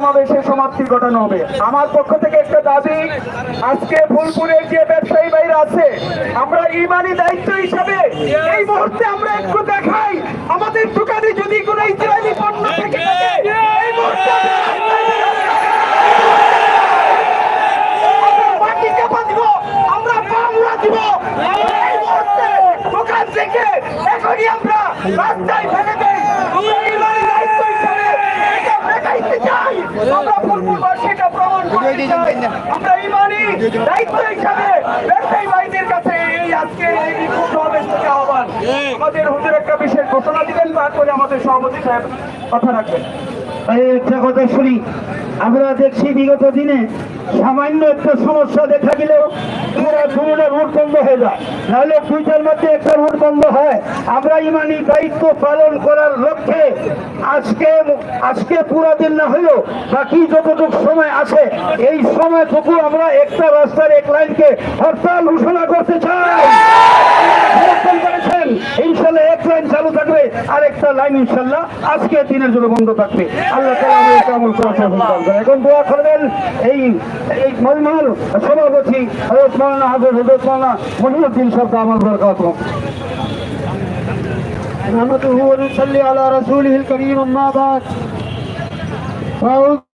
সমাবেশের সমাপ্তি ঘটানো হবে। আমার পক্ষ থেকে একটা দাবি, আজকে ফুলপুরের যে ব্যবসায়ী ভাইরা আছে, আমরা ইমানি দায়িত্ব হিসাবে এই মুহূর্তে আমরা একটু দেখাই, আমাদের দোকানে যদি কোনো ইসরায়েলি পণ্য থেকে এই মুহূর্তে আমরা দিব। এই মুহূর্তে দোকান আমরা ফেলে দেই আমরা ইমানি দায়িত্ব হিসাবে এটা দেখাইতে চাই আমরা পূর্ববাসীটা প্রমাণ করতে চাই। আমরা ইমানি দায়িত্ব হিসাবে ব্যবসায়ী ভাইদের কাছে এই আজকে এই বিক্ষোভ সমাবেশ থেকে আহ্বান। আমাদের হুজুর একটা বিশেষ ঘোষণা দিবেন তারপরে আমাদের সভাপতি সাহেব কথা রাখবেন। এই একটা কথা শুনি। আমরা দেখছি বিগত দিনে সামান্য একটা সমস্যা দেখা গেলেও বন্ধ হয়ে নাহলে মধ্যে একটা বন্ধ হয়। আমরা দায়িত্ব পালন করার লক্ষ্যে আজকে আজকে না হলেও বাকি যতটুকু সময় আছে, এই আমরা একটা রাস্তার এক লাইনকে হরতাল ঘোষণা করতে চাই সমর্থন করেছেন ইনশাল্লাহ এক লাইন চালু থাকবে আর একটা লাইন ইনশাল্লাহ আজকে দিনের জন্য বন্ধ থাকবে আল্লাহ তালা আমাদেরকে আমল করার তৌফিক দান করেন। এখন দোয়া করবেন এই এই মজমার সভাপতি হজরত মৌলানা হাজর হজরত মৌলানা মহিউদ্দিন সরকার আমার বরকাত نحمده ونصلي على رسوله الكريم أما بعد فأعوذ